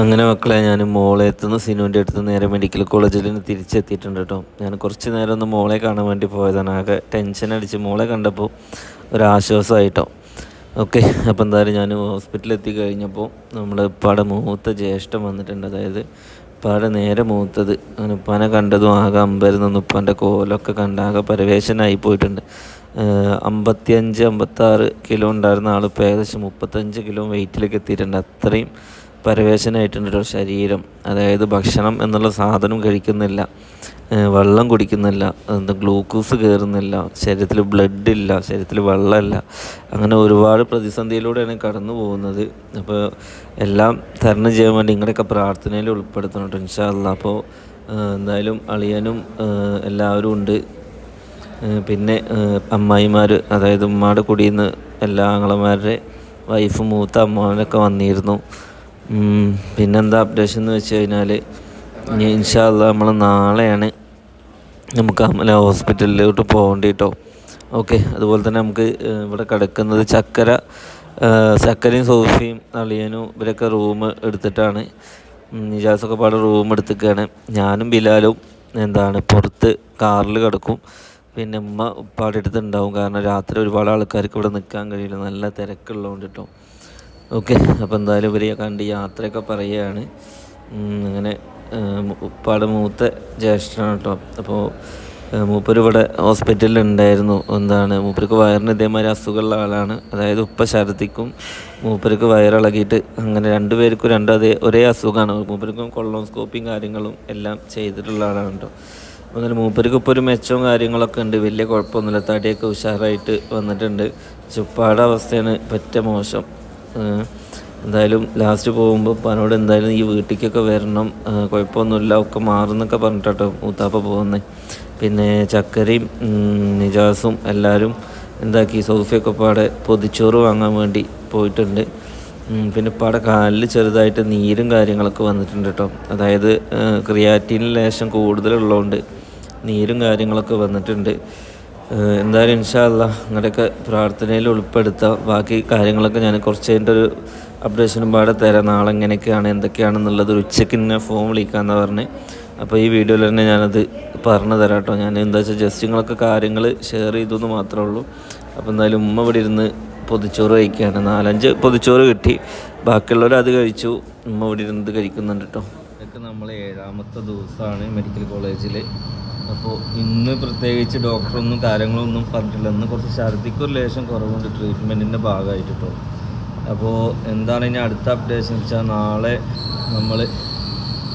അങ്ങനെ മക്കളെ ഞാൻ മോളെ എത്തുന്ന. സിനുവിന്റെ അടുത്ത് നേരെ മെഡിക്കൽ കോളേജിൽ നിന്ന് തിരിച്ചെത്തിയിട്ടുണ്ട് കേട്ടോ. ഞാൻ കുറച്ച് നേരം ഒന്ന് മോളെ കാണാൻ വേണ്ടി പോയതാണ്. ആകെ ടെൻഷൻ അടിച്ച് മോളെ കണ്ടപ്പോൾ ഒരാശ്വാസമായിട്ടോ ഓക്കെ അപ്പോൾ എന്തായാലും ഞാൻ ഹോസ്പിറ്റലിൽ എത്തി കഴിഞ്ഞപ്പോൾ നമ്മൾ ഉപ്പാടെ മൂത്ത ജ്യേഷ്ഠം വന്നിട്ടുണ്ട്. അതായത് ഉപ്പാടെ നേരെ മൂത്തത്. അങ്ങനെ ഉപ്പാനെ കണ്ടതും ആകെ അമ്പരുന്ന് ഉപ്പാന്റെ കോലൊക്കെ കണ്ട് ആകെ പരവേശനായി പോയിട്ടുണ്ട്. അമ്പത്തിയഞ്ച് അമ്പത്താറ് കിലോ ഉണ്ടായിരുന്ന ആൾ ഇപ്പോൾ ഏകദേശം മുപ്പത്തഞ്ച് കിലോ വെയിറ്റിലേക്ക് എത്തിയിട്ടുണ്ട്. അത്രയും പരവേശനായിട്ടുണ്ട് ശരീരം. അതായത് ഭക്ഷണം എന്നുള്ള സാധനം കഴിക്കുന്നില്ല. വെള്ളം കുടിക്കുന്നില്ല. എന്താ ഗ്ലൂക്കോസ് കയറുന്നില്ല. ശരീരത്തിൽ ബ്ലഡ് ഇല്ല. ശരീരത്തിൽ വെള്ളമില്ല. അങ്ങനെ ഒരുപാട് പ്രതിസന്ധിയിലൂടെയാണ് കടന്നു പോകുന്നത്. അപ്പോൾ എല്ലാം തരണം ചെയ്യാൻ വേണ്ടി നിങ്ങളുടെയൊക്കെ പ്രാർത്ഥനയിൽ ഉൾപ്പെടുത്തണം കേട്ടോ ഇൻഷാല്ല അപ്പോൾ എന്തായാലും അളിയനും എല്ലാവരും ഉണ്ട്. പിന്നെ അമ്മായിമാർ അതായത് ഉമ്മയുടെ കുടിയിൽ നിന്ന് എല്ലാ ആങ്ങളമാരുടെ വൈഫ് മൂത്ത അമ്മാവനൊക്കെ വന്നിരുന്നു. പിന്നെന്താ അപ്ഡേഷൻ എന്ന് വെച്ച് കഴിഞ്ഞാൽ ഇനി ഇൻഷാല്ല നമ്മൾ നാളെയാണ് നമുക്ക് അമല ഹോസ്പിറ്റലിലോട്ട് പോകേണ്ടി കേട്ടോ ഓക്കെ അതുപോലെ തന്നെ നമുക്ക് ഇവിടെ കിടക്കുന്നത് ചക്കര ചക്കരയും സോഫിയും അളിയനും ഇവരൊക്കെ റൂം എടുത്തിട്ടാണ്. നിജാസൊക്കെ പാടെ റൂം എടുത്തിക്കുകയാണ് ഞാനും ബിലാലും എന്താണ് പുറത്ത് കാറിൽ കിടക്കും. പിന്നെ ഉമ്മ ഉപ്പാടെ അടുത്തുണ്ടാവും കാരണം രാത്രി ഒരുപാട് ആൾക്കാർക്ക് ഇവിടെ നിൽക്കാൻ കഴിയില്ല. നല്ല തിരക്കുള്ളതുകൊണ്ട് കേട്ടോ ഓക്കെ അപ്പോൾ എന്തായാലും ഇവരെ കണ്ട് യാത്രയൊക്കെ പറയുകയാണ്. അങ്ങനെ ഉപ്പാട് മൂത്ത ജ്യേഷ്ഠനാണ് കേട്ടോ അപ്പോൾ മൂപ്പര് ഇവിടെ ഹോസ്പിറ്റലിൽ ഉണ്ടായിരുന്നു. എന്താണ് മൂപ്പർക്ക് വയറിന് ഇതേമാതിരി അസുഖമുള്ള ആളാണ്. അതായത് ഉപ്പ ഛർദിക്കും മൂപ്പർക്ക് വയറിളകിയിട്ട് അങ്ങനെ രണ്ടുപേർക്കും പേർക്കും രണ്ട് അതേ ഒരേ അസുഖമാണ്. മൂപ്പർക്കും കൊളോസ്കോപ്പിയും കാര്യങ്ങളും എല്ലാം ചെയ്തിട്ടുള്ള ആളാണ് കേട്ടോ എന്നാലും മൂപ്പർക്ക് ഇപ്പോൾ ഒരു മെച്ചവും കാര്യങ്ങളൊക്കെ ഉണ്ട്. വലിയ കുഴപ്പമൊന്നുമില്ല. തടിയൊക്കെ ഉഷാറായിട്ട് വന്നിട്ടുണ്ട്. ചുപ്പാട അവസ്ഥയാണ് പറ്റ മോശം. എന്തായാലും ലാസ്റ്റ് പോകുമ്പോൾ പനോട് എന്തായാലും ഈ വീട്ടിലേക്കൊക്കെ വരണം. കുഴപ്പമൊന്നുമില്ല ഒക്കെ മാറുന്നൊക്കെ പറഞ്ഞിട്ടോ മൂത്താപ്പ പോകുന്നത് പിന്നെ ചക്കരയും നിജാസും എല്ലാവരും എന്താക്കി സോഫിയൊക്കെ പാടെ പൊതിച്ചോറ് വാങ്ങാൻ വേണ്ടി പോയിട്ടുണ്ട്. പിന്നെ പാടെ കാലിൽ ചെറുതായിട്ട് നീരും കാര്യങ്ങളൊക്കെ വന്നിട്ടുണ്ട് കേട്ടോ. അതായത് ക്രിയാറ്റീൻ ലേശം കൂടുതലുള്ളതുകൊണ്ട് നീരും കാര്യങ്ങളൊക്കെ വന്നിട്ടുണ്ട്. എന്തായാലും ഇൻഷാല്ല നിങ്ങളുടെയൊക്കെ പ്രാർത്ഥനയിൽ ഉൾപ്പെടുത്താം. ബാക്കി കാര്യങ്ങളൊക്കെ ഞാൻ കുറച്ച് കഴിഞ്ഞിട്ട് ഒരു അപ്ഡേഷനും പാടെ തരാം. നാളെ എങ്ങനെയൊക്കെയാണ് എന്തൊക്കെയാണെന്നുള്ളത് ഒരു ഉച്ചയ്ക്ക് ഇന്നെ ഫോം വിളിക്കാമെന്ന് പറഞ്ഞ്. അപ്പോൾ ഈ വീഡിയോയിൽ തന്നെ ഞാനത് പറഞ്ഞു തരാം കേട്ടോ. ഞാൻ എന്താ വെച്ചാൽ ജസ്റ്റ് നിങ്ങളൊക്കെ കാര്യങ്ങൾ ഷെയർ ചെയ്തു എന്ന് മാത്രമേ ഉള്ളൂ. അപ്പോൾ എന്തായാലും ഉമ്മ ഇവിടെ ഇരുന്ന് പൊതിച്ചോറ് കഴിക്കുകയാണ് നാലഞ്ച് പൊതിച്ചോറ് കിട്ടി. ബാക്കിയുള്ളവർ അത് കഴിച്ചു. ഉമ്മ ഇവിടെ ഇരുന്ന് കഴിക്കുന്നുണ്ട് കേട്ടോ. ഇതൊക്കെ നമ്മൾ ഏഴാമത്തെ ദിവസമാണ് മെഡിക്കൽ കോളേജിൽ അപ്പോൾ ഇന്ന് പ്രത്യേകിച്ച് ഡോക്ടറൊന്നും കാര്യങ്ങളൊന്നും പറഞ്ഞിട്ടില്ല. ഇന്ന് കുറച്ച് ഛർദിക്കൊരു ലേശം കുറവുണ്ട് ട്രീറ്റ്മെന്റിന്റെ ഭാഗമായിട്ട് കേട്ടോ അപ്പോൾ എന്താണ് ഇനി അടുത്ത അപ്ഡേഷൻ വെച്ചാൽ നാളെ നമ്മൾ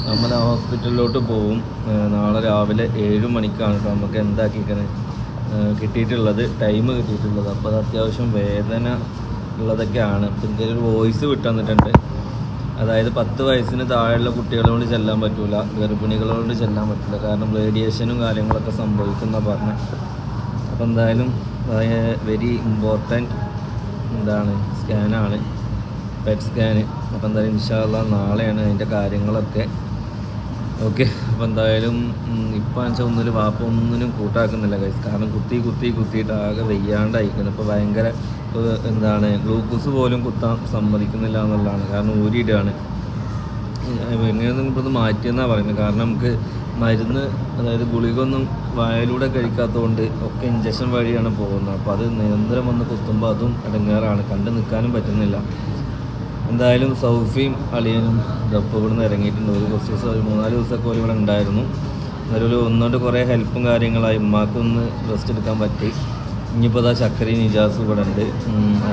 നമ്മൾ ഹോസ്പിറ്റലിലോട്ട് പോവും. നാളെ രാവിലെ ഏഴ് മണിക്കാണ് നമുക്ക് എന്താക്കിക്കണേ. കിട്ടിയിട്ടുള്ളത് ടൈം കിട്ടിയിട്ടുള്ളത്. അപ്പോൾ അത് അത്യാവശ്യം വേദന ഉള്ളതൊക്കെയാണ്. പിന്നെ ഒരു വോയിസ് വിട്ടു തന്നിട്ടുണ്ട് അതായത് പത്ത് വയസ്സിന് താഴെയുള്ള കുട്ടികളോട് ചെല്ലാൻ പറ്റില്ല ഗർഭിണികളോട് ചെല്ലാൻ പറ്റില്ല കാരണം റേഡിയേഷനും കാര്യങ്ങളൊക്കെ സംഭവിക്കുന്ന പറഞ്ഞ്. അപ്പം എന്തായാലും വെരി ഇമ്പോർട്ടന്റ് എന്താണ് സ്കാനാണ് പെറ്റ് സ്കാന് അപ്പം എന്തായാലും ഇൻഷാല്ല നാളെയാണ് അതിന്റെ കാര്യങ്ങളൊക്കെ ഓക്കെ അപ്പോൾ എന്തായാലും ഇപ്പം വെച്ചാൽ ഒന്നിൽ വാപ്പ ഒന്നിനും കൂട്ടാക്കുന്നില്ല കൈസ് കാരണം കുത്തി കുത്തി കുത്തിയിട്ട് ആകെ വെയ്യാണ്ടായിരിക്കുന്നു ഇപ്പോൾ ഭയങ്കര എന്താണ് ഗ്ലൂക്കോസ് പോലും കുത്താൻ സമ്മതിക്കുന്നില്ല എന്നുള്ളതാണ്. കാരണം ഊരിയിടുകയാണ്. എങ്ങനെയൊന്നും ഇപ്പോൾ മാറ്റിയെന്നാണ് പറയുന്നത്. കാരണം നമുക്ക് മരുന്ന് അതായത് ഗുളികൊന്നും വായലൂടെ കഴിക്കാത്തതുകൊണ്ട് ഒക്കെ ഇഞ്ചക്ഷൻ വഴിയാണ് പോകുന്നത്. അപ്പോൾ അത് നിരന്തരം വന്ന് കുത്തുമ്പോൾ അതും ഇടങ്ങേറാണ് കണ്ടു നിൽക്കാനും പറ്റുന്നില്ല. എന്തായാലും സൗഫിയും അളിയനും ഡപ്പ് ഇവിടെ നിന്ന് ഇറങ്ങിയിട്ടുണ്ട്. ഒരു കുറച്ച് ദിവസം ഒരു മൂന്നാൽ ദിവസമൊക്കെ ഇവിടെ ഉണ്ടായിരുന്നു. ഒരു ഒന്നുകൊണ്ട് കുറേ ഹെൽപ്പും കാര്യങ്ങളായി. ഉമ്മാക്കൊന്ന് റെസ്റ്റ് എടുക്കാൻ പറ്റി. ഇനിയിപ്പോൾ അതാ ചക്കരയും നിജാസും ഇവിടെ ഉണ്ട്.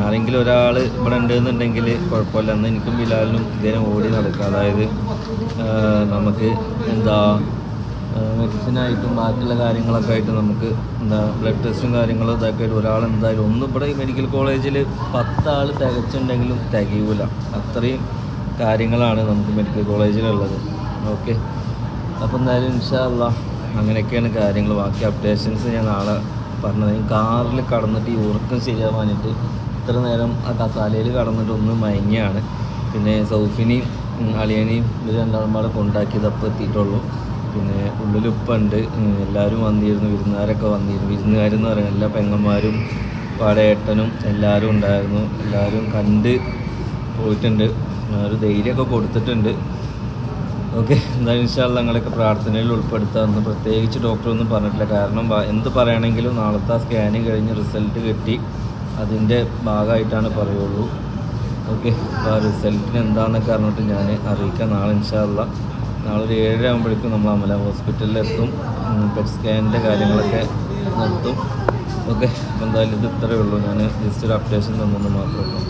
ആരെങ്കിലും ഒരാൾ ഇവിടെ ഉണ്ടെന്നുണ്ടെങ്കിൽ കുഴപ്പമില്ല. അന്ന് എനിക്കും ബിലാലിനും ഇതേ ഓടി നടക്കുക. അതായത് നമുക്ക് എന്താ മെഡിസിനായിട്ടും ബാക്കിയുള്ള കാര്യങ്ങളൊക്കെ ആയിട്ട് നമുക്ക് എന്താ ബ്ലഡ് ടെസ്റ്റും കാര്യങ്ങളും ഇതൊക്കെ ഒരാൾ എന്തായാലും ഒന്നും ഇവിടെ മെഡിക്കൽ കോളേജിൽ പത്താൾ തികച്ചുണ്ടെങ്കിലും തികയൂല. അത്രയും കാര്യങ്ങളാണ് നമുക്ക് മെഡിക്കൽ കോളേജിലുള്ളത് ഓക്കെ അപ്പോൾ എന്തായാലും ഇൻഷാല്ല അങ്ങനെയൊക്കെയാണ് കാര്യങ്ങൾ. ബാക്കി അപ്ഡേഷൻസ് ഞാൻ നാളെ പറഞ്ഞത്. കാറിൽ കടന്നിട്ട് ഈ ഉറക്കം ശരിയാവാനിട്ട് ഇത്ര നേരം ആ കസാലയിൽ കടന്നിട്ട് ഒന്ന് മയങ്ങിയാണ്. പിന്നെ സൗഫിനെയും അളിയനെയും ഇവർ രണ്ടാളും പാടെ കൊണ്ടാക്കിയത് അപ്പോൾ എത്തിയിട്ടുള്ളൂ. പിന്നെ ഉള്ളിലുപ്പുണ്ട് എല്ലാവരും വന്നിരുന്നു. വിരുന്നുകാരൊക്കെ വന്നിരുന്നു. വിരുന്നുകാരെന്ന് പറയുന്നത് എല്ലാ പെങ്ങന്മാരും പാടേട്ടനും എല്ലാവരും ഉണ്ടായിരുന്നു. എല്ലാവരും കണ്ട് പോയിട്ടുണ്ട്. ഒരു ധൈര്യമൊക്കെ കൊടുത്തിട്ടുണ്ട്. ഓക്കെ എന്തായാലും ഇൻഷാല്ല ഞങ്ങളൊക്കെ പ്രാർത്ഥനയിൽ ഉൾപ്പെടുത്താമെന്ന് പ്രത്യേകിച്ച് ഡോക്ടറൊന്നും പറഞ്ഞിട്ടില്ല. കാരണം എന്ത് പറയുകയാണെങ്കിലും നാളത്തെ സ്കാനിങ് കഴിഞ്ഞ് റിസൾട്ട് കിട്ടി. അതിന്റെ ഭാഗമായിട്ടാണ് പറയുള്ളൂ. ഓക്കെ അപ്പോൾ ആ റിസൾട്ടിന് എന്താണെന്നൊക്കെ അറിഞ്ഞിട്ട് ഞാൻ അറിയിക്കാം. നാളെ ഇൻഷാല്ല നാളെ ഒരു ഏഴര ആകുമ്പോഴേക്കും നമ്മൾ അമല ഹോസ്പിറ്റലിൽ എത്തും പെറ്റ് സ്കാനിന്റെ കാര്യങ്ങളൊക്കെ നിർത്തും ഓക്കെ എന്തായാലും ഇത് ഇത്രയേ ഉള്ളൂ. ഞാൻ ജസ്റ്റ് ഒരു അപ്ഡേഷൻ തന്നെന്ന് മാത്രമേ ഉള്ളൂ.